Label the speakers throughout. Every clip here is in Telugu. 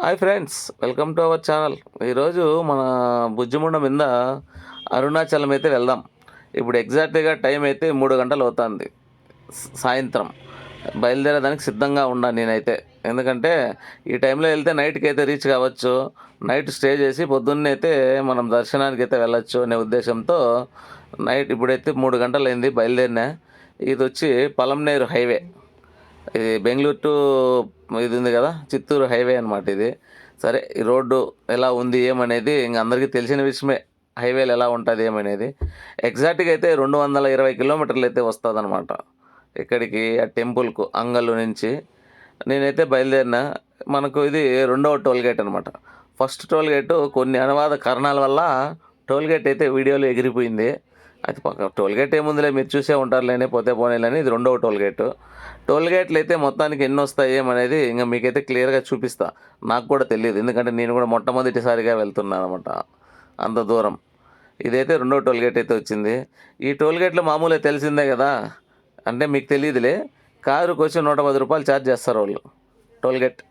Speaker 1: Hi friends welcome to our channel. ఈరోజు మన బుజ్జిముండ మీద అరుణాచలం అయితే వెళ్దాం. ఇప్పుడు ఎగ్జాక్ట్గా టైం అయితే మూడు గంటలు అవుతుంది. సాయంత్రం. బయలుదేరేదానికి సిద్ధంగా ఉన్నాను నేనైతే. ఎందుకంటే ఈ టైంలో వెళ్తే నైట్కి అయితే రీచ్ కావచ్చు. నైట్ స్టే చేసి పొద్దున్నే అయితే మనం దర్శనానికి అయితే వెళ్ళొచ్చు అనే ఉద్దేశంతో నైట్ ఇప్పుడైతే మూడు గంటలు అయింది బయలుదేరినా. ఇది వచ్చి పలంనేరు హైవే. ఇది బెంగళూరు టు ఇది ఉంది కదా చిత్తూరు హైవే అనమాట ఇది. సరే ఈ రోడ్డు ఎలా ఉంది ఏమనేది ఇంక అందరికీ తెలిసిన విషయమే. హైవేలు ఎలా ఉంటుంది ఏమనేది. ఎగ్జాక్ట్గా అయితే రెండు వందల ఇరవై కిలోమీటర్లు అయితే వస్తుంది అనమాట ఇక్కడికి ఆ టెంపుల్కు అంగళ్ళు నుంచి. నేనైతే బయలుదేరిన మనకు ఇది రెండవ టోల్ గేట్ అనమాట ఫస్ట్ టోల్ గేట్ కొన్ని అనువాద కారణాల వల్ల టోల్ గేట్ అయితే వీడియోలో ఎగిరిపోయింది. అది పక్క టోల్ గేట్ ఏముందిలే మీరు చూసే ఉంటారులేనే పోతే పోనేలని ఇది రెండవ టోల్ గేట్ టోల్ గేట్లు అయితే మొత్తానికి ఎన్ని వస్తాయి ఏమనేది ఇంకా మీకైతే క్లియర్గా చూపిస్తా. నాకు కూడా తెలియదు ఎందుకంటే నేను కూడా మొట్టమొదటిసారిగా వెళ్తున్నాను అనమాట అంత దూరం. ఇదైతే రెండో టోల్ గేట్ అయితే వచ్చింది. ఈ టోల్ గేట్లో మామూలుగా తెలిసిందే కదా అంటే మీకు తెలియదులే కారుకు వచ్చి నూట పది రూపాయలు ఛార్జ్ చేస్తారు వాళ్ళు టోల్ గేట్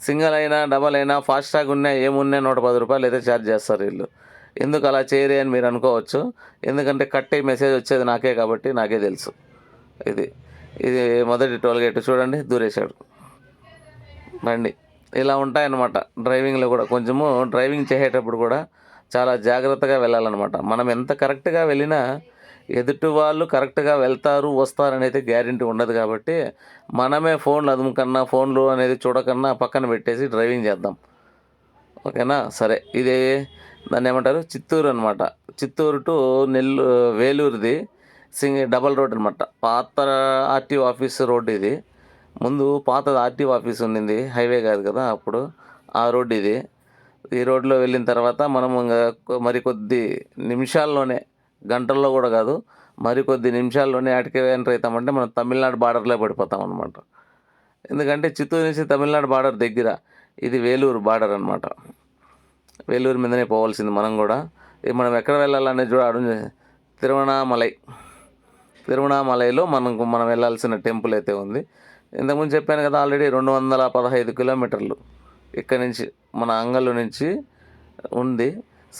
Speaker 1: సింగిల్ అయినా డబల్ అయినా ఫాస్ట్ ట్యాగ్ ఉన్నా ఏమున్నా నూట పది రూపాయలు అయితే ఛార్జ్ చేస్తారు వీళ్ళు. ఎందుకు అలా చేయరే అని మీరు అనుకోవచ్చు. ఎందుకంటే కట్ మెసేజ్ వచ్చేది నాకే కాబట్టి నాకే తెలుసు. ఇది ఇది మొదటి టోల్ గేట్ చూడండి దూరేశాడు. బండి ఇలా ఉంటాయన్నమాట. డ్రైవింగ్లో కూడా కొంచెము డ్రైవింగ్ చేసేటప్పుడు కూడా చాలా జాగ్రత్తగా వెళ్ళాలన్నమాట. మనం ఎంత కరెక్ట్గా వెళ్ళినా ఎదుటి వాళ్ళు కరెక్ట్గా వెళ్తారు వస్తారని అయితే గ్యారంటీ ఉండదు కాబట్టి మనమే ఫోన్లు అదుముకన్నా ఫోన్లు అనేది చూడకన్నా పక్కన పెట్టేసి డ్రైవింగ్ చేద్దాం. ఓకేనా? సరే. ఇది దాన్ని ఏమంటారు? చిత్తూరు అనమాట చిత్తూరు టు నెల్లూ వేలూరుది. సింగ్ డబల్ రోడ్ అనమాట పాత ఆర్టీఓ ఆఫీస్ రోడ్ ఇది. ముందు పాతది ఆర్టీఓ ఆఫీస్ ఉండింది. హైవే కాదు కదా అప్పుడు. ఆ రోడ్ ఇది. ఈ రోడ్లో వెళ్ళిన తర్వాత మనం ఇంకా మరికొద్ది నిమిషాల్లోనే గంటల్లో కూడా కాదు మరికొద్ది నిమిషాల్లోనే ఆటికే ఎంటర్ అవుతామంటే మనం తమిళనాడు బార్డర్లో పడిపోతాం అనమాట ఎందుకంటే చిత్తూరు నుంచి తమిళనాడు బార్డర్ దగ్గర. ఇది వేలూరు బార్డర్ అనమాట వేలూరు మీదనే పోవాల్సింది మనం కూడా. ఇది మనం ఎక్కడ వెళ్ళాలనేది చూడ అడుగు తిరువణామలై. తిరువణామలైలో మనకు మనం వెళ్ళాల్సిన టెంపుల్ అయితే ఉంది. ఇంతకుముందు చెప్పాను కదా ఆల్రెడీ రెండు వందల పదహైదు కిలోమీటర్లు ఇక్కడ నుంచి మన అంగళ్ళు నుంచి ఉంది.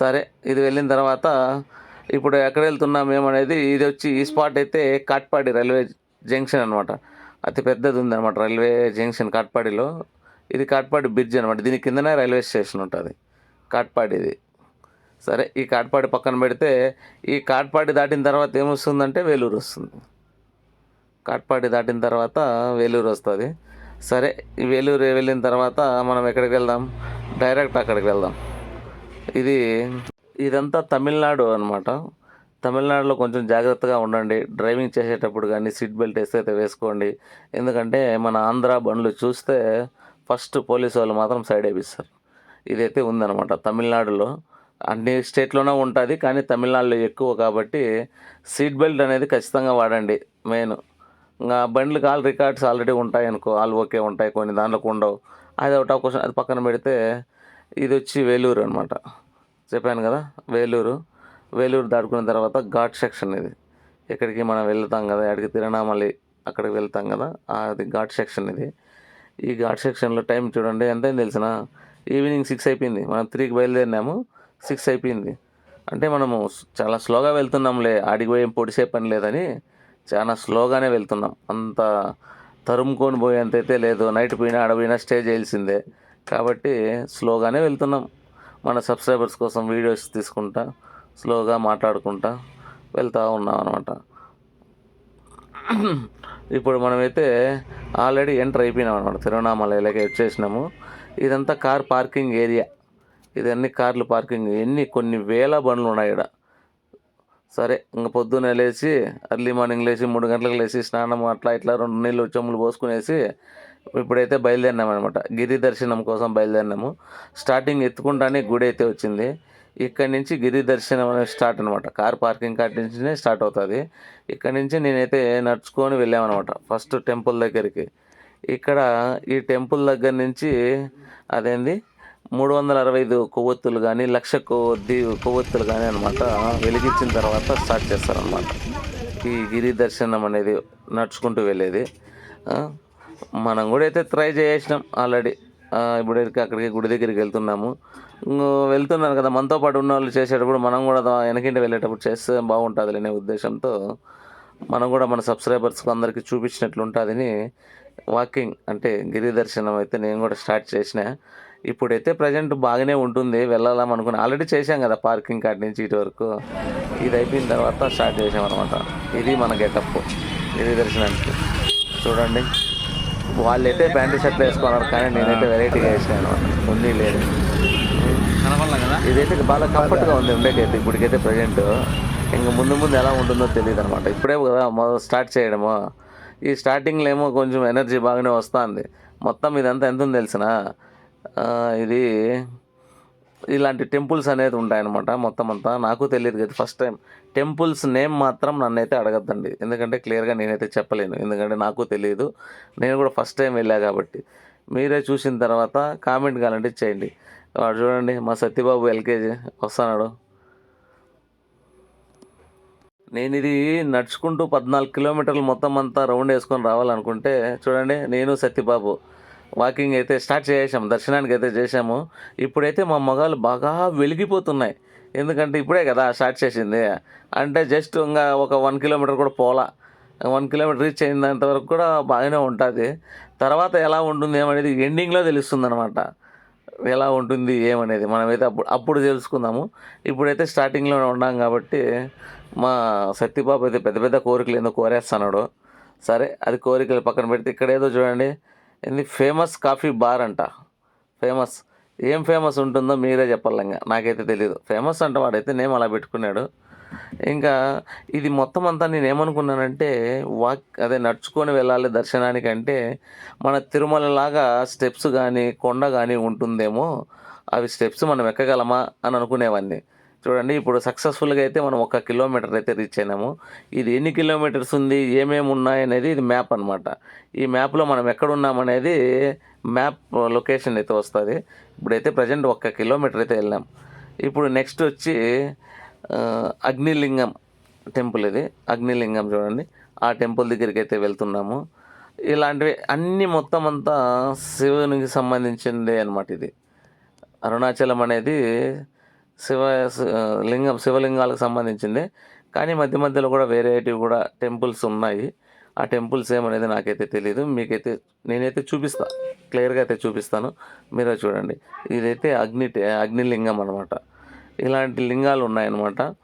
Speaker 1: సరే ఇది వెళ్ళిన తర్వాత ఇప్పుడు ఎక్కడ వెళ్తున్నాం ఏమనేది ఇది వచ్చి ఈ స్పాట్ అయితే కాట్పాడి రైల్వే జంక్షన్ అనమాట అతి పెద్దది ఉంది అనమాట రైల్వే జంక్షన్ కాట్పాడిలో. ఇది కాట్పాడి బ్రిడ్జ్ అనమాట దీని కిందనే రైల్వే స్టేషన్ ఉంటుంది. కాట్పాడిది. సరే ఈ కాట్పాడి పక్కన పెడితే ఈ కాట్పాడి దాటిన తర్వాత ఏమొస్తుందంటే వేలూరు వస్తుంది. కాట్పాడి దాటిన తర్వాత వేలూరు వస్తుంది. సరే ఈ వేలూరు వెళ్ళిన తర్వాత మనం ఎక్కడికి వెళ్దాం? డైరెక్ట్ అక్కడికి వెళ్దాం. ఇది ఇదంతా తమిళనాడు అనమాట తమిళనాడులో కొంచెం జాగ్రత్తగా ఉండండి. డ్రైవింగ్ చేసేటప్పుడు కానీ సీట్ బెల్ట్ వేస్తే అయితే వేసుకోండి. ఎందుకంటే మన ఆంధ్ర బండ్లు చూస్తే ఫస్ట్ పోలీసు వాళ్ళు మాత్రం సైడ్ వేపిస్తారు. ఇదైతే ఉందన్నమాట. తమిళనాడులో అన్ని స్టేట్లోనే ఉంటుంది కానీ తమిళనాడులో ఎక్కువ కాబట్టి సీట్ బెల్ట్ అనేది ఖచ్చితంగా వాడండి మెయిన్. ఇంకా బండ్లు కాల్ రికార్డ్స్ ఆల్రెడీ ఉంటాయి అనుకో ఆల్ ఓకే ఉంటాయి కొన్ని దాంట్లోకి ఉండవు అది ఒకటి క్వశ్చన్ అది పక్కన పెడితే ఇది వచ్చి వేలూరు అనమాట చెప్పాను కదా వేలూరు. వేలూరు దాటుకున్న తర్వాత ఘాట్ సెక్షన్ ఇది. ఎక్కడికి మనం వెళ్తాం కదా అక్కడికి తిరణామలి అక్కడికి వెళ్తాం కదా అది ఘాట్ సెక్షన్ ఇది. ఈ ఘాట్ సెక్షన్లో టైం చూడండి ఎంతైంది తెలిసిన? ఈవినింగ్ సిక్స్ అయిపోయింది. మనం త్రీకి బయలుదేరినాము. సిక్స్ అయిపోయింది. అంటే మనము చాలా స్లోగా వెళ్తున్నాంలే. ఆడికి పోయి పొడిసే పని లేదని చాలా స్లోగానే వెళ్తున్నాం. అంత తరుముకొని పోయేంత అయితే లేదు. నైట్ పోయినా ఆడ పోయినా స్టే చేయాల్సిందే. కాబట్టి స్లోగానే వెళ్తున్నాం. మన సబ్స్క్రైబర్స్ కోసం వీడియోస్ తీసుకుంటా స్లోగా మాట్లాడుకుంటా వెళ్తూ ఉన్నాం అనమాట ఇప్పుడు మనమైతే ఆల్రెడీ ఎంటర్ అయిపోయినాం అనమాట తిరువణామలైలోకి వచ్చేసినాము. ఇదంతా కార్ పార్కింగ్ ఏరియా. ఇదన్నీ కార్లు పార్కింగ్. ఎన్ని కొన్ని వేల బండ్లు ఉన్నాయి ఇక్కడ సరే ఇంక పొద్దున్నే లేచి అర్లీ మార్నింగ్ లేచి మూడు గంటలకు లేచి స్నానం అట్లా ఇట్లా రెండు నీళ్ళు చెమ్ములు పోసుకునేసి ఇప్పుడైతే బయలుదేరినాం అనమాట గిరి దర్శనం కోసం బయలుదేరినాము. స్టార్టింగ్ ఎత్తుకుంటానే గుడి అయితే వచ్చింది. ఇక్కడ నుంచి గిరి దర్శనం అనేది స్టార్ట్ అనమాట కార్ పార్కింగ్ కాటి నుంచినే స్టార్ట్ అవుతుంది. ఇక్కడి నుంచి నేనైతే నడుచుకొని వెళ్ళామన్నమాట. ఫస్ట్ టెంపుల్ దగ్గరికి. ఇక్కడ ఈ టెంపుల్ దగ్గర నుంచి అదేంది? మూడు వందల అరవై ఐదు కొవ్వొత్తులు కానీ లక్ష కొద్ది కొవ్వొత్తులు కానీ అనమాట వెలిగించిన తర్వాత స్టార్ట్ చేస్తారనమాట ఈ గిరి దర్శనం అనేది నడుచుకుంటూ వెళ్ళేది. మనం కూడా అయితే ట్రై చేసినాం ఆల్రెడీ. ఇప్పుడు అక్కడికి గుడి దగ్గరికి వెళ్తున్నాము. వెళ్తున్నాను కదా మనతో పాటు ఉన్న వాళ్ళు చేసేటప్పుడు మనం కూడా వెనకింటి వెళ్ళేటప్పుడు చేస్తే బాగుంటుంది అనే ఉద్దేశంతో మనం కూడా మన సబ్స్క్రైబర్స్కి అందరికీ చూపించినట్లు ఉంటుందని వాకింగ్ అంటే గిరి దర్శనం అయితే నేను కూడా స్టార్ట్ చేసిన. ఇప్పుడైతే ప్రజెంట్ బాగానే ఉంటుంది. వెళ్ళాలని అనుకుని ఆల్రెడీ చేశాం కదా పార్కింగ్ కాడి నుంచి ఇటు వరకు. ఇది అయిపోయిన తర్వాత స్టార్ట్ చేసాం అనమాట ఇది మన గెటప్ గిరి దర్శనానికి. చూడండి. వాళ్ళైతే ప్యాంటు షర్ట్లు వేసుకున్నారు కానీ నేనైతే వెరైటీగా వేసాను అనమాట ఉంది లేదు. ఇదైతే బాగా కంఫర్ట్గా ఉంది ఉండేకైతే ఇప్పటికైతే ప్రజెంట్ ఇంకా ముందు ముందు ఎలా ఉంటుందో తెలియదు అనమాట ఇప్పుడే కదా మొదలు స్టార్ట్ చేయడము. ఈ స్టార్టింగ్లో ఏమో కొంచెం ఎనర్జీ బాగానే వస్తుంది. మొత్తం ఇదంతా ఎంత ఉంది తెలిసిన ఇది ఇలాంటి టెంపుల్స్ అనేది ఉంటాయన్నమాట మొత్తం అంతా. నాకు తెలియదు కదా ఫస్ట్ టైం. టెంపుల్స్ నేమ్ మాత్రం నన్నైతే అడగద్దండి. ఎందుకంటే క్లియర్గా నేనైతే చెప్పలేను. ఎందుకంటే నాకు తెలియదు. నేను కూడా ఫస్ట్ టైం వెళ్ళా కాబట్టి. మీరే చూసిన తర్వాత కామెంట్ కావాలంటే చేయండి. వాడు చూడండి మా సత్యబాబు ఎల్కేజీ వస్తున్నాడు. నేను ఇది నడుచుకుంటూ పద్నాలుగు కిలోమీటర్లు మొత్తం అంతా రౌండ్ వేసుకొని రావాలనుకుంటే చూడండి నేను సత్యబాబు. వాకింగ్ అయితే స్టార్ట్ చేసాము దర్శనానికి అయితే చేసాము ఇప్పుడైతే మా మగాలు బాగా వెలిగిపోతున్నాయి. ఎందుకంటే ఇప్పుడే కదా స్టార్ట్ చేసింది. అంటే జస్ట్ ఇంకా ఒక వన్ కిలోమీటర్ కూడా పోలా. వన్ కిలోమీటర్ రీచ్ అయినంత వరకు కూడా బాగానే ఉంటుంది. తర్వాత ఎలా ఉంటుంది ఏమనేది ఎండింగ్లో తెలుస్తుంది అనమాట ఎలా ఉంటుంది ఏమనేది మనమైతే అప్పుడు అప్పుడు తెలుసుకుందాము. ఇప్పుడైతే స్టార్టింగ్లో ఉన్నాం కాబట్టి మా సత్యబాబు అయితే పెద్ద పెద్ద కోరికలు ఏందో కోరేస్తున్నాడు. సరే అది కోరికలు పక్కన పెడితే ఇక్కడ ఏదో చూడండి ఇది ఫేమస్ కాఫీ బార్ అంట. ఫేమస్ ఏం ఫేమస్ ఉంటుందో మీరే చెప్పాలంగా నాకైతే తెలియదు ఫేమస్ అంట వాడైతే నేమ్ అలా పెట్టుకున్నాడు. ఇంకా ఇది మొత్తం అంతా నేను ఏమనుకున్నానంటే వాక్ అదే నడుచుకొని వెళ్ళాలి దర్శనానికి అంటే మన తిరుమల లాగా స్టెప్స్ కానీ కొండ కానీ ఉంటుందేమో అవి స్టెప్స్ మనం ఎక్కగలమా అని అనుకునేవాడిని చూడండి ఇప్పుడు సక్సెస్ఫుల్గా అయితే మనం ఒక కిలోమీటర్ అయితే రీచ్ అయినాము. ఇది ఎన్ని కిలోమీటర్స్ ఉంది ఏమేమి ఉన్నాయి అనేది ఇది మ్యాప్ అనమాట ఈ మ్యాప్లో మనం ఎక్కడున్నామనేది మ్యాప్ లొకేషన్ అయితే వస్తుంది. ఇప్పుడైతే ప్రజెంట్ ఒక్క కిలోమీటర్ అయితే వెళ్ళాం. ఇప్పుడు నెక్స్ట్ వచ్చి అగ్నిలింగం టెంపుల్ ఇది. అగ్నిలింగం చూడండి. ఆ టెంపుల్ దగ్గరికి అయితే వెళ్తున్నాము. ఇలాంటివి అన్నీ మొత్తం అంతా శివునికి సంబంధించిందే అనమాట ఇది. అరుణాచలం అనేది శివ లింగం శివలింగాలకు సంబంధించింది. కానీ మధ్య మధ్యలో కూడా వేరేటివి కూడా టెంపుల్స్ ఉన్నాయి. ఆ టెంపుల్స్ ఏమనేది నాకైతే తెలియదు మీకైతే నేనైతే చూపిస్తా. క్లియర్గా అయితే చూపిస్తాను. మీరే చూడండి. ఇదైతే అగ్ని అగ్నిలింగం అనమాట ఇలాంటి లింగాలు ఉన్నాయన్నమాట.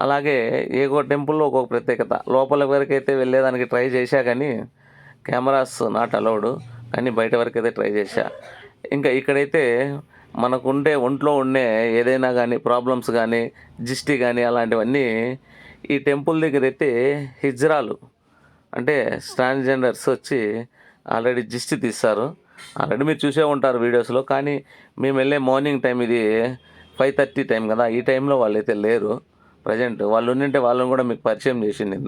Speaker 1: అలాగే ఏగో టెంపుల్లో ఒక్కొక్క ప్రత్యేకత. లోపల వరకైతే వెళ్ళేదానికి ట్రై చేశా కానీ కెమెరాస్ నాట్ అలౌడ్. కానీ బయట వరకైతే ట్రై చేశా. ఇంకా ఇక్కడైతే మనకుండే ఒంట్లో ఉండే ఏదైనా కానీ ప్రాబ్లమ్స్ కానీ జిస్టి కానీ అలాంటివన్నీ ఈ టెంపుల్ దగ్గర అయితే హిజ్రాలు. అంటే ట్రాన్స్జెండర్స్ వచ్చి ఆల్రెడీ జిస్టి తీస్తారు. ఆల్రెడీ మీరు చూసే ఉంటారు వీడియోస్లో. కానీ మేము వెళ్ళే మార్నింగ్ టైం ఇది ఫైవ్ థర్టీ టైం కదా ఈ టైంలో వాళ్ళు అయితే లేరు ప్రజెంట్ వాళ్ళు ఉండింటే వాళ్ళని కూడా మీకు పరిచయం చేసింది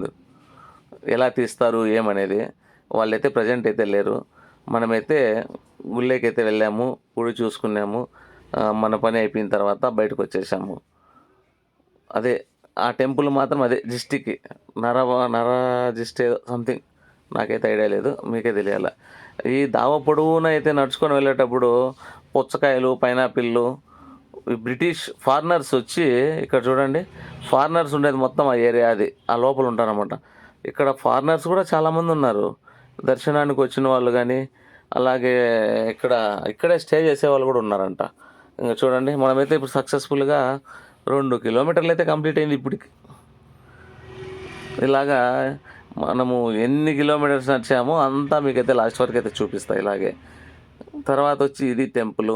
Speaker 1: ఎలా తీస్తారు ఏమనేది వాళ్ళైతే ప్రజెంట్ అయితే లేరు. మనమైతే గుళ్ళేకి అయితే వెళ్ళాము గుడి చూసుకున్నాము మన పని అయిపోయిన తర్వాత బయటకు వచ్చేసాము. అదే ఆ టెంపుల్ మాత్రం అదే జిస్టికి నర నర జిస్ట్ ఏదో సంథింగ్ నాకైతే ఐడియా లేదు మీకే తెలియాల. ఈ దావ పొడవున అయితే నడుచుకొని వెళ్ళేటప్పుడు పుచ్చకాయలు పైనాపిల్లు బ్రిటిష్ ఫారినర్స్ వచ్చి ఇక్కడ చూడండి ఫారినర్స్ ఉండేది మొత్తం ఆ ఏరియా అది ఆ లోపల ఉంటారనమాట ఇక్కడ ఫారినర్స్ కూడా చాలామంది ఉన్నారు. దర్శనానికి వచ్చిన వాళ్ళు కానీ అలాగే ఇక్కడ ఇక్కడే స్టే చేసే వాళ్ళు కూడా ఉన్నారంట. ఇంకా చూడండి మనమైతే ఇప్పుడు సక్సెస్ఫుల్గా రెండు కిలోమీటర్లు అయితే కంప్లీట్ అయింది ఇప్పటికి. ఇలాగా మనము ఎన్ని కిలోమీటర్స్ నడిచామో అంతా మీకైతే లాస్ట్ వరకు అయితే చూపిస్తాయి ఇలాగే. తర్వాత వచ్చి ఇది టెంపుల్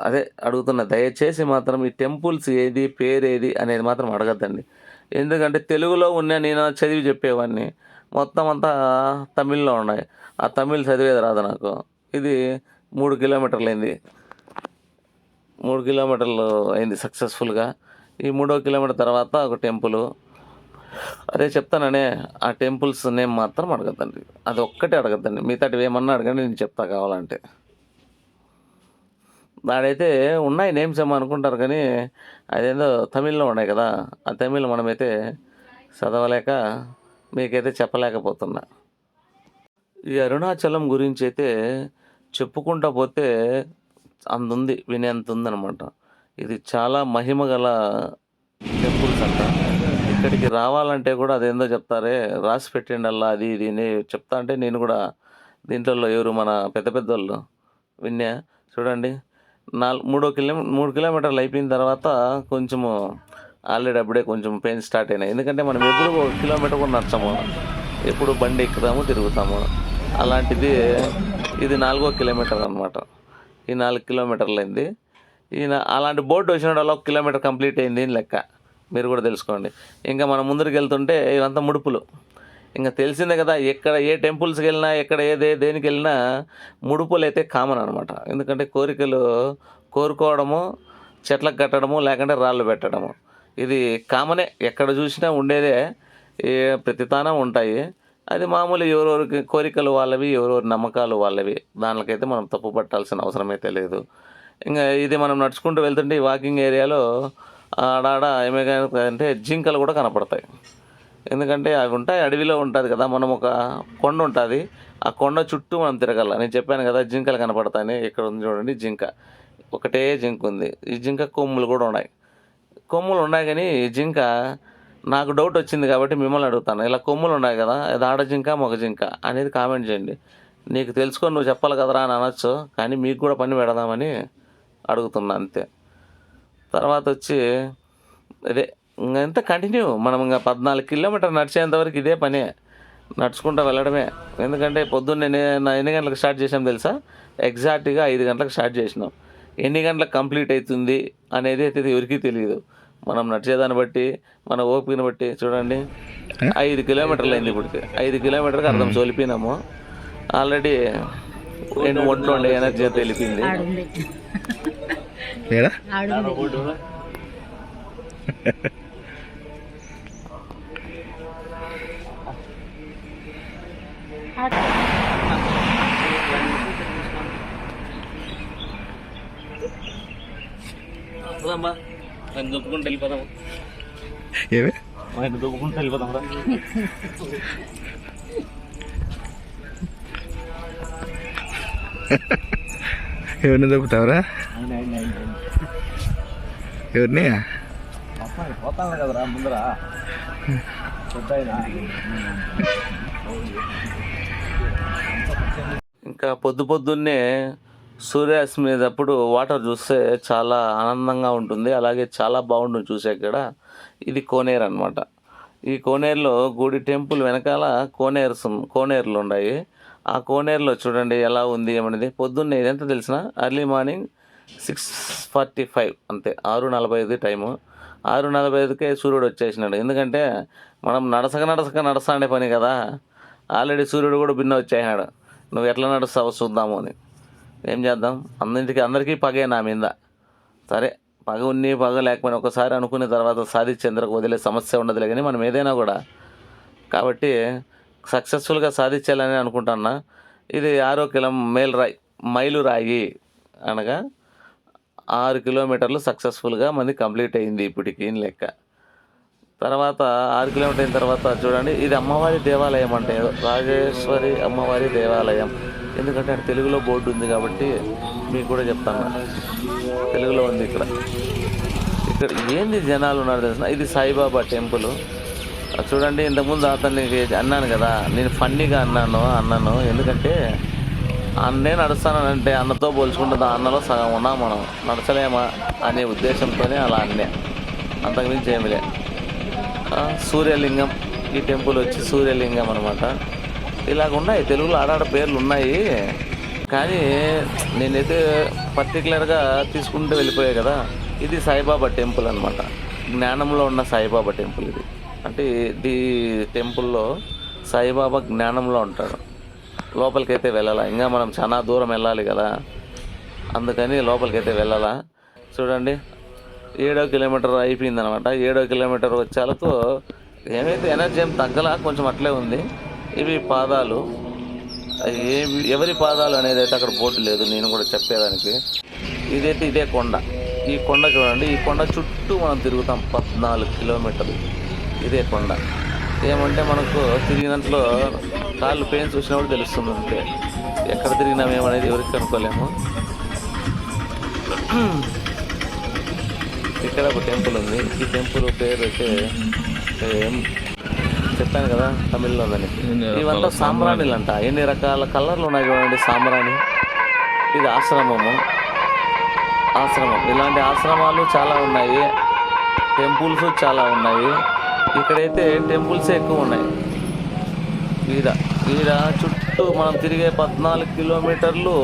Speaker 1: అదే అడుగుతున్న దయచేసి మాత్రం ఈ టెంపుల్స్ ఏది పేరేది అనేది మాత్రం అడగద్దండి. ఎందుకంటే తెలుగులో ఉన్న నేను చదివి చెప్పేవాడిని మొత్తం అంతా తమిళ్ళో ఉన్నాయి. ఆ తమిళ్ చదివేది రాదు నాకు. ఇది మూడు కిలోమీటర్లు అయింది మూడు కిలోమీటర్లు అయింది సక్సెస్ఫుల్గా. ఈ మూడో కిలోమీటర్ తర్వాత ఒక టెంపుల్. అదే చెప్తాననే ఆ టెంపుల్స్ నేమ్ మాత్రం అడగద్దండి. అది ఒక్కటే అడగద్దండి. మిగతాటివి ఏమన్నా అడగండి నేను చెప్తా కావాలంటే. దాడైతే ఉన్నాయి నేమ్స్ ఏమో అనుకుంటారు కానీ అదేందో తమిళ్ళో ఉన్నాయి కదా. ఆ తమిళ్ మనమైతే చదవలేక మీకైతే చెప్పలేకపోతున్నా. ఈ అరుణాచలం గురించి అయితే చెప్పుకుంటా పోతే అందుంది వినేంత ఉందనమాట ఇది చాలా మహిమ గల టెంపుల్స్ అంట ఇక్కడికి రావాలంటే కూడా అదేందో చెప్తారే రాసి పెట్టిండల్లా అది ఇది అని చెప్తా అంటే నేను కూడా దీంట్లో ఎవరు మన పెద్ద పెద్దోళ్ళు విన్నా. చూడండి. నాలుగు మూడో కిలో మూడు కిలోమీటర్లు అయిపోయిన తర్వాత కొంచెము ఆల్రెడీ అప్పుడే కొంచెం పెయిన్ స్టార్ట్ అయినాయి. ఎందుకంటే మనం ఎప్పుడు ఒక కిలోమీటర్ కూడా నడచము. ఎప్పుడు బండి ఎక్కుతాము తిరుగుతాము. అలాంటిది ఇది నాలుగో కిలోమీటర్ అనమాట ఈ నాలుగు కిలోమీటర్లు అయింది. ఈ అలాంటి బోర్డు వచ్చిన ఒక కిలోమీటర్ కంప్లీట్ అయింది లెక్క. మీరు కూడా తెలుసుకోండి. ఇంకా మనం ముందరికి వెళ్తుంటే ఇవంతా ముడుపులు. ఇంకా తెలిసిందే కదా ఎక్కడ ఏ టెంపుల్స్కి వెళ్ళినా ఎక్కడ ఏదే దేనికి వెళ్ళినా ముడుపులు అయితే కామన్ అనమాట ఎందుకంటే కోరికలు కోరుకోవడము చెట్లకు కట్టడము లేకుంటే రాళ్ళు పెట్టడము. ఇది కామనే ఎక్కడ చూసినా ఉండేదే ఏ ప్రతితానం ఉంటాయి. అది మామూలు ఎవరెవరికి కోరికలు వాళ్ళవి ఎవరెవరి నమ్మకాలు వాళ్ళవి. దానికైతే మనం తప్పు పట్టాల్సిన అవసరం అయితే లేదు. ఇంకా ఇది మనం నడుచుకుంటూ వెళ్తుంటే ఈ వాకింగ్ ఏరియాలో ఆడాడ ఏమే అంటే జింకలు కూడా కనపడతాయి. ఎందుకంటే అవి ఉంటాయి అడవిలో ఉంటుంది కదా మనం ఒక కొండ ఉంటుంది ఆ కొండ చుట్టూ మనం తిరగాల. నేను చెప్పాను కదా జింకలు కనపడతాయని ఇక్కడ ఉంది చూడండి జింక. ఒకటే జింక ఉంది. ఈ జింక కొమ్ములు కూడా ఉన్నాయి. కొమ్ములు ఉన్నాయి కానీ ఈ జింక నాకు డౌట్ వచ్చింది కాబట్టి మిమ్మల్ని అడుగుతాను. ఇలా కొమ్ములు ఉన్నాయి కదా ఇది ఆడ జింక మగ జింక అనేది కామెంట్ చేయండి. నీకు తెలుసుకొని నువ్వు చెప్పాలి కదరా అని అనొచ్చు కానీ మీకు కూడా పని పెడదామని అడుగుతున్నా అంతే. తర్వాత వచ్చి అదే ఇంకా ఎంత కంటిన్యూ మనం ఇంకా పద్నాలుగు కిలోమీటర్ నడిచేంత వరకు ఇదే పనే. నడుచుకుంటూ వెళ్ళడమే. ఎందుకంటే పొద్దున్నే ఎన్ని గంటలకు స్టార్ట్ చేసాం తెలుసా? ఎగ్జాక్ట్గా ఐదు గంటలకు స్టార్ట్ చేసినాం. ఎన్ని గంటలకు కంప్లీట్ అవుతుంది అనేది అయితే ఎవరికీ తెలియదు. మనం నడిచేదాన్ని బట్టి మన ఓపికని బట్టి చూడండి. ఐదు కిలోమీటర్లు అయింది ఇప్పటికి. ఐదు కిలోమీటర్కి అర్థం సోలిపోయినాము ఆల్రెడీ రెండు ఒంట్లో ఉండే ఎనర్జీ
Speaker 2: ఆడుంది
Speaker 3: ఏడా?
Speaker 2: ఆడుంది
Speaker 1: ఆయన దుప్పుకుంటూ వెళ్ళిపోదాం
Speaker 3: ఏమే?
Speaker 1: ఆయన దుప్పుకుంటూ వెళ్ళిపోదాం రా
Speaker 3: ఎవరిని దొబ్బుతావురా
Speaker 1: ఆయన ఆయన
Speaker 3: ఎవరిని?
Speaker 1: అమ్మాయి పోతాను కదరా ముందర. పెద్ద ఇంకా పొద్దు పొద్దున్నే సూర్యాస్తమయప్పుడు వాటర్ చూస్తే చాలా ఆనందంగా ఉంటుంది. అలాగే చాలా బాగుంటుంది చూసే ఇక్కడ ఇది కోనేరు అనమాట ఈ కోనేరులో గుడి టెంపుల్ వెనకాల కోనేరు కోనేరులు ఉన్నాయి ఆ కోనేరులో చూడండి ఎలా ఉంది ఏమనేది. పొద్దున్నే ఇదంతా తెలిసిన? Early morning six forty five అంతే. ఆరు నలభై ఐదు టైము. ఆరు నలభై ఐదుకే సూర్యుడు వచ్చేసినాడు. ఎందుకంటే మనం నడసక నడసక నడస్తాండే పని కదా. ఆల్రెడీ సూర్యుడు కూడా భిన్న వచ్చేసినాడు నువ్వు ఎట్లా నడుస్తావో చూద్దాము అని. ఏం చేద్దాం? అందరికి అందరికీ పగే నా మీద. సరే పగ ఉన్ని పగ లేకపోయినా ఒకసారి అనుకున్న తర్వాత సాధించేందుకు వదిలే సమస్య ఉండదులే కానీ మనం ఏదైనా కూడా. కాబట్టి సక్సెస్ఫుల్గా సాధించాలని అనుకుంటున్నా. ఇది ఆరో కిలో మేలు రాయి మైలు రాయి అనగా ఆరు కిలోమీటర్లు సక్సెస్ఫుల్గా మంది కంప్లీట్ అయింది ఇప్పటికి లెక్క. తర్వాత ఆరు కిలోమీటర్ అయిన తర్వాత చూడండి ఇది అమ్మవారి దేవాలయం అంటే రాజేశ్వరి అమ్మవారి దేవాలయం. ఎందుకంటే అక్కడ తెలుగులో బోర్డు ఉంది కాబట్టి మీకు కూడా చెప్తాను. తెలుగులో ఉంది ఇక్కడ. ఇక్కడ ఏంది జనాలు ఉన్నారు తెలిసిన ఇది సాయిబాబా టెంపుల్. అది చూడండి ఇంతకుముందు అతనికి అన్నాను కదా నేను ఫన్నీగా అన్నాను అన్నాను. ఎందుకంటే అన్నే నడుస్తానంటే అన్నతో పోల్చుకుంటే అన్నలో సగం ఉన్నాం మనం. నడచలేమా అనే ఉద్దేశంతోనే అలా అన్నే. అంతకుమించి ఏమిలే సూర్యలింగం ఈ టెంపుల్ వచ్చి సూర్యలింగం అనమాట ఇలాగ ఉన్నాయి తెలుగులో ఆడాడ పేర్లు ఉన్నాయి కానీ నేనైతే పర్టికులర్గా తీసుకుంటూ వెళ్ళిపోయాయి కదా. ఇది సాయిబాబా టెంపుల్ అనమాట జ్ఞానంలో ఉన్న సాయిబాబా టెంపుల్ ఇది. అంటే ఈ టెంపుల్లో సాయిబాబా జ్ఞానంలో ఉంటాడు. లోపలికైతే వెళ్ళాలా? ఇంకా మనం చాలా దూరం వెళ్ళాలి కదా. అందుకని లోపలికైతే వెళ్ళాలా? చూడండి. ఏడో కిలోమీటర్ అయిపోయింది అనమాట ఏడో కిలోమీటర్ వచ్చేలకు ఏమైతే ఎనర్జీ ఏం తగ్గలా కొంచెం అట్లే ఉంది. ఇవి పాదాలు. ఏ ఎవరి పాదాలు అనేది అయితే అక్కడ బోర్డు లేదు. నేను కూడా చెప్పేదానికి. ఇదైతే ఇదే కొండ. ఈ కొండ చూడండి. ఈ కొండ చుట్టూ మనం తిరుగుతాం పద్నాలుగు కిలోమీటర్లు. ఇదే కొండ. ఏమంటే మనకు తిరిగినట్లో కాళ్ళు పెయిన్స్ వచ్చినప్పుడు తెలుస్తుంది అంతే. ఎక్కడ తిరిగినామేమనేది ఎవరికి కనుక్కోలేము ఇక్కడ ఒక టెంపుల్ ఉంది. ఈ టెంపుల్ పేరు అయితే చెప్పాను కదా తమిళ్ళో ఉందని ఇవంతా సాంబ్రాణిలు అంట ఎన్ని రకాల కలర్లు ఉన్నాయి చూడండి సాంబ్రాణి ఇది ఆశ్రమము. ఆశ్రమం. ఇలాంటి ఆశ్రమాలు చాలా ఉన్నాయి. టెంపుల్స్ చాలా ఉన్నాయి. ఇక్కడైతే టెంపుల్సే ఎక్కువ ఉన్నాయి. ఈడ ఈడ చుట్టూ మనం తిరిగే పద్నాలుగు కిలోమీటర్లు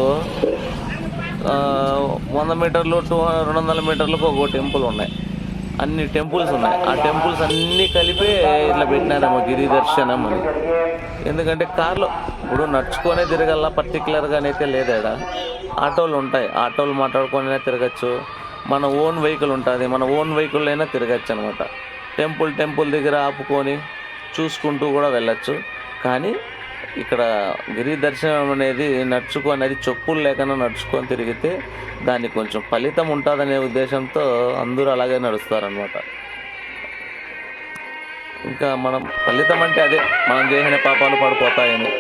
Speaker 1: వంద మీటర్లు టూ రెండు వందల మీటర్లకు ఒక టెంపుల్ ఉన్నాయి. అన్ని టెంపుల్స్ ఉన్నాయి. ఆ టెంపుల్స్ అన్నీ కలిపి ఇట్లా పెట్టినారేమో గిరి దర్శనం అని. ఎందుకంటే కార్లో ఇప్పుడు నడుచుకొనే తిరగల పర్టికులర్గా అయితే లేదా ఆటోలు ఉంటాయి. ఆటోలు మాట్లాడుకొనే తిరగచ్చు. మన ఓన్ వెహికల్ ఉంటుంది. మన ఓన్ వెహికల్ అయినా తిరగచ్చు అనమాట టెంపుల్ టెంపుల్ దగ్గర ఆపుకొని చూసుకుంటూ కూడా వెళ్ళచ్చు. కానీ ఇక్కడ గిరి దర్శనం అనేది నడుచుకొని అది చెప్పులు లేకుండా నడుచుకొని తిరిగితే దానికి కొంచెం ఫలితం ఉంటుందనే ఉద్దేశంతో అందరూ అలాగే నడుస్తారనమాట ఇంకా మనం ఫలితం అంటే అదే మనం చేసిన పాపాలు పడిపోతాయని.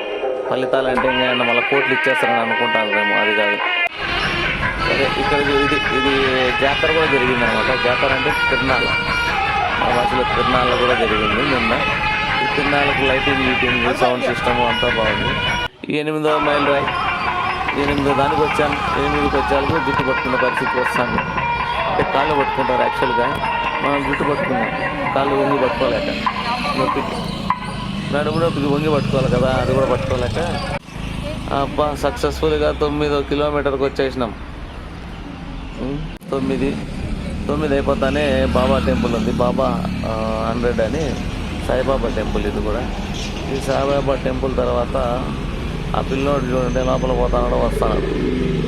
Speaker 1: ఫలితాలు అంటే ఇంకా మళ్ళీ కోట్లు ఇచ్చేస్తారని అనుకుంటారేమో అది కాదు. సరే ఇక్కడ ఇది ఇది జాతర కూడా జరిగింది అనమాట జాతర అంటే తిరునాళ్ళ. మా భాషలో తిరునాళ్ళ కూడా జరిగింది నిన్న. తిరునాళ్ళకి లైటింగ్ గీటింగ్ సౌండ్ సిస్టమ్ అంతా బాగుంది. ఎనిమిదో మైల్ రాయి ఎనిమిదో దానికి వచ్చాను. ఎనిమిదికి వచ్చాక జుట్టు పట్టుకున్న పరిస్థితి వస్తాను. అంటే కాళ్ళు పట్టుకుంటారు యాక్చువల్గా. మనం జుట్టు పట్టుకున్నాం. కాళ్ళు వంగి పట్టుకోలేక. నొప్పికి నడుము నొప్పికి వంగి పట్టుకోవాలి కదా అది కూడా పట్టుకోలేక. అబ్బా సక్సెస్ఫుల్గా తొమ్మిదో కిలోమీటర్కి వచ్చేసినాం. తొమ్మిది. తొమ్మిది అయిపోతానే బాబా టెంపుల్ ఉంది. బాబా హండ్రెడ్ అని. సాయిబాబా టెంపుల్ ఇది కూడా. ఈ సాయిబాబా టెంపుల్ తర్వాత ఆ పిల్లోడు చూడండి లోపల పోతాడు వస్తాడు.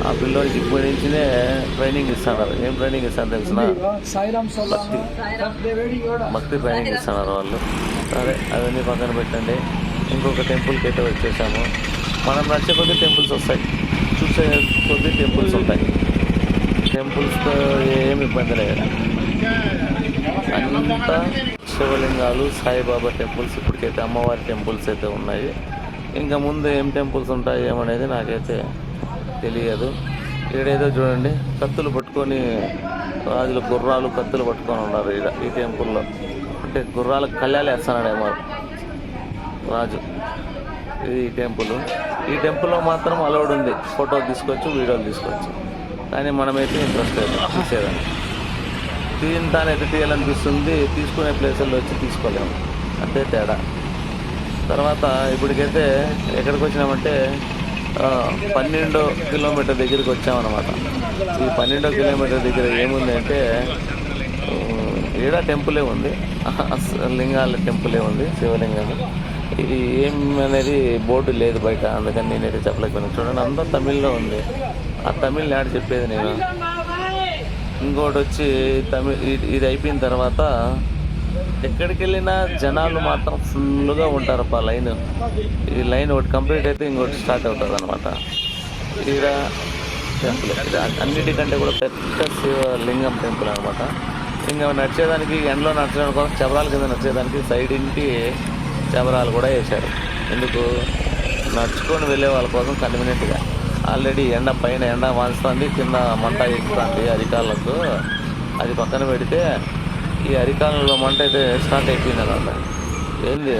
Speaker 1: ఆ పిల్లోడికి ఇప్పటి నుంచినే ట్రైనింగ్ ఇస్తున్నారు. ఏం ట్రైనింగ్ ఇస్తాను తెలిసిన?
Speaker 2: భక్తి.
Speaker 1: భక్తి ట్రైనింగ్ ఇస్తున్నారు వాళ్ళు. సరే అవన్నీ పక్కన పెట్టండి. ఇంకొక టెంపుల్కి అయితే వచ్చేసాము? మనం నచ్చే కొద్ది టెంపుల్స్ వస్తాయి. చూసే కొద్ది టెంపుల్స్ ఉంటాయి. టెంపుల్స్తో ఏమి ఇబ్బంది లేదు. అంతా శివలింగాలు సాయిబాబా టెంపుల్స్ ఇప్పటికైతే అమ్మవారి టెంపుల్స్ అయితే ఉన్నాయి. ఇంకా ముందు ఏం టెంపుల్స్ ఉంటాయి ఏమనేది నాకైతే తెలియదు. ఈడేదో చూడండి కత్తులు పట్టుకొని రాజులు గుర్రాలు కత్తులు పట్టుకొని ఉన్నారు ఈడ ఈ టెంపుల్లో. అంటే గుర్రాలకు కళ్యాలు వేస్తున్నాడేమో రాజు ఇది ఈ టెంపుల్. ఈ టెంపుల్లో మాత్రం అలౌడ్ ఉంది. ఫోటో తీసుకోవచ్చు వీడియోలు తీసుకోవచ్చు. కానీ మనమైతే ఇంట్రెస్ట్ లేదు తీసేదాన్ని తీయంతానైతే తీయాలనిపిస్తుంది తీసుకునే ప్లేసుల్లో వచ్చి తీసుకోలేము. అంతే తేడా. తర్వాత ఇప్పటికైతే ఎక్కడికి వచ్చినామంటే పన్నెండో కిలోమీటర్ దగ్గరికి వచ్చామన్నమాట. ఈ పన్నెండో కిలోమీటర్ దగ్గర ఏముంది అంటే ఈడ టెంపులే ఉంది. లింగాల టెంపులే ఉంది శివలింగం ఇది ఏం అనేది బోర్డు లేదు బయట అందుకని నేనైతే చెప్పలేకపోయినా. చూడండి అంతా తమిళ్ళో ఉంది. ఆ తమిళ్ నాడు చెప్పేది నేను. ఇంకోటి వచ్చి తమిళ ఇది- అయిపోయిన తర్వాత ఎక్కడికి వెళ్ళినా జనాలు మాత్రం ఫుల్గా ఉంటారప్ప లైన్. ఈ లైన్ ఒకటి కంప్లీట్ అయితే ఇంకోటి స్టార్ట్ అవుతుంది అనమాట ఇక్కడ టెంపుల్ అన్నిటికంటే కూడా పెద్ద శివలింగం టెంపుల్ అనమాట ఇంకా నడిచేదానికి ఎండలో నడచడానికి కోసం చబరాల కింద నడిచేదానికి సైడ్ ఇంటి చబరాలు కూడా వేశారు. ఎందుకు? నడుచుకొని వెళ్ళే వాళ్ళ కోసం కన్వీనియంట్గా ఆల్రెడీ ఎండ పైన ఎండ వాంచుతుంది కింద మంట ఎక్కుతుంది అరికాళ్ళకు. అది పక్కన పెడితే ఈ అరికాలంలో మంట అయితే స్టార్ట్ అయిపోయింది అనమాట ఏంది?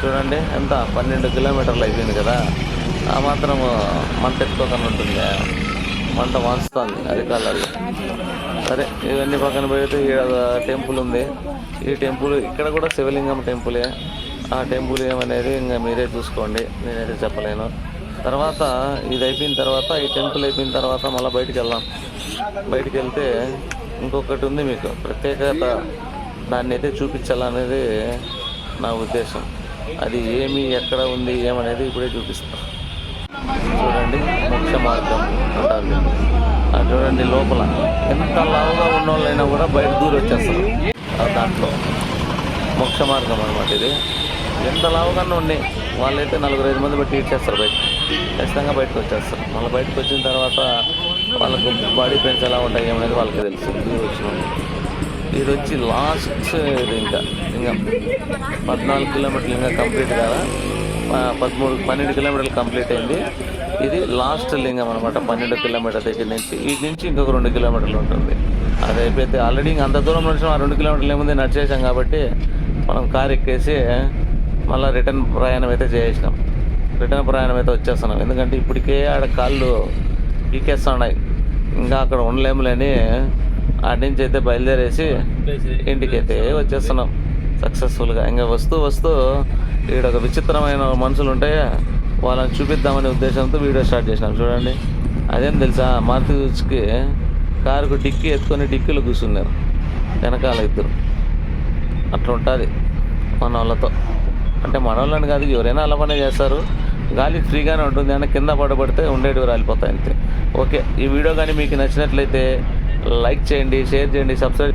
Speaker 1: చూడండి ఎంత? పన్నెండు కిలోమీటర్లు అయిపోయింది కదా. ఆ మాత్రం మంట ఎత్తుకోకుండా ఉంటుంది. మంట వాంచుతుంది అరికాలలో సరే ఇవన్నీ పక్కన పెడితే ఈ టెంపుల్ ఉంది. ఈ టెంపుల్ ఇక్కడ కూడా శివలింగం టెంపులే. ఆ టెంపుల్ ఏమనేది ఇంకా మీరే చూసుకోండి. నేనైతే చెప్పలేను. తర్వాత ఇది అయిపోయిన తర్వాత ఈ టెంపుల్ అయిపోయిన తర్వాత మళ్ళీ బయటికి వెళ్దాం. బయటికి వెళ్తే ఇంకొకటి ఉంది మీకు. ప్రత్యేకత దాన్ని అయితే చూపించాలనేది నా ఉద్దేశం. అది ఏమి ఎక్కడ ఉంది ఏమనేది ఇప్పుడే చూపిస్తాను చూడండి మోక్ష మార్గం అంటారు చూడండి లోపల. ఎంత లావుగా ఉన్న వాళ్ళైనా కూడా బయట దూరం వచ్చేస్తారు. దాంట్లో. మోక్ష మార్గం అనమాట ఇది. ఎంత లావుగా ఉన్నాయి వాళ్ళైతే నలుగురు ఐదు మంది బట్టి ఇచ్చేస్తారు బయట ఖచ్చితంగా బయటకు వచ్చేస్తారు మళ్ళీ బయటకు వచ్చిన తర్వాత వాళ్ళకు బాడీ పెయిన్స్ ఎలా ఉంటాయి ఏమనేది వాళ్ళకి తెలుసు. ఇది వచ్చిన ఇది వచ్చి లాస్ట్ ఇది ఇంకా. ఇంకా పద్నాలుగు కిలోమీటర్లు ఇంకా కంప్లీట్ కదా. పదమూడు పన్నెండు కిలోమీటర్లు కంప్లీట్ అయింది. ఇది లాస్ట్ లింగం అనమాట పన్నెండు కిలోమీటర్ దగ్గర నుంచి ఇటు నుంచి ఇంకొక రెండు కిలోమీటర్లు ఉంటుంది. అది అయిపోతే ఆల్రెడీ అంత దూరం నుంచి ఆ రెండు కిలోమీటర్లు ఏముంది? నడిచేసాం కాబట్టి మనం కార్ ఎక్కేసి మళ్ళీ రిటర్న్ ప్రయాణం అయితే చేసేసినాం. రిటర్న్ ప్రయాణం అయితే వచ్చేస్తున్నాం. ఎందుకంటే ఇప్పటికే ఆడ కాళ్ళు పీకేస్తున్నాయి ఇంకా అక్కడ ఉండలేములేని ఆడి నుంచి అయితే బయలుదేరేసి ఇంటికైతే వచ్చేస్తున్నాం. సక్సెస్ఫుల్గా. ఇంకా వస్తూ వస్తూ ఈడ ఒక విచిత్రమైన మనుషులు ఉంటే వాళ్ళని చూపిద్దామనే ఉద్దేశంతో వీడియో స్టార్ట్ చేసినాం. చూడండి. అదేం తెలుసా? మారుతి కారుకు డిక్కీ ఎత్తుకొని డిక్కీలో కూర్చున్నారు. వెనకాల ఇద్దరు. అట్లా ఉంటుంది మన వాళ్ళతో అంటే మన వాళ్ళని కాదు ఎవరైనా అలా పనే చేస్తారు. గాలి ఫ్రీగానే ఉంటుంది అంటే కింద పడబడితే ఉండేటివి రాలిపోతాయి అంతే. ఓకే ఈ వీడియో కానీ మీకు నచ్చినట్లయితే లైక్ చేయండి షేర్ చేయండి సబ్స్క్రైబ్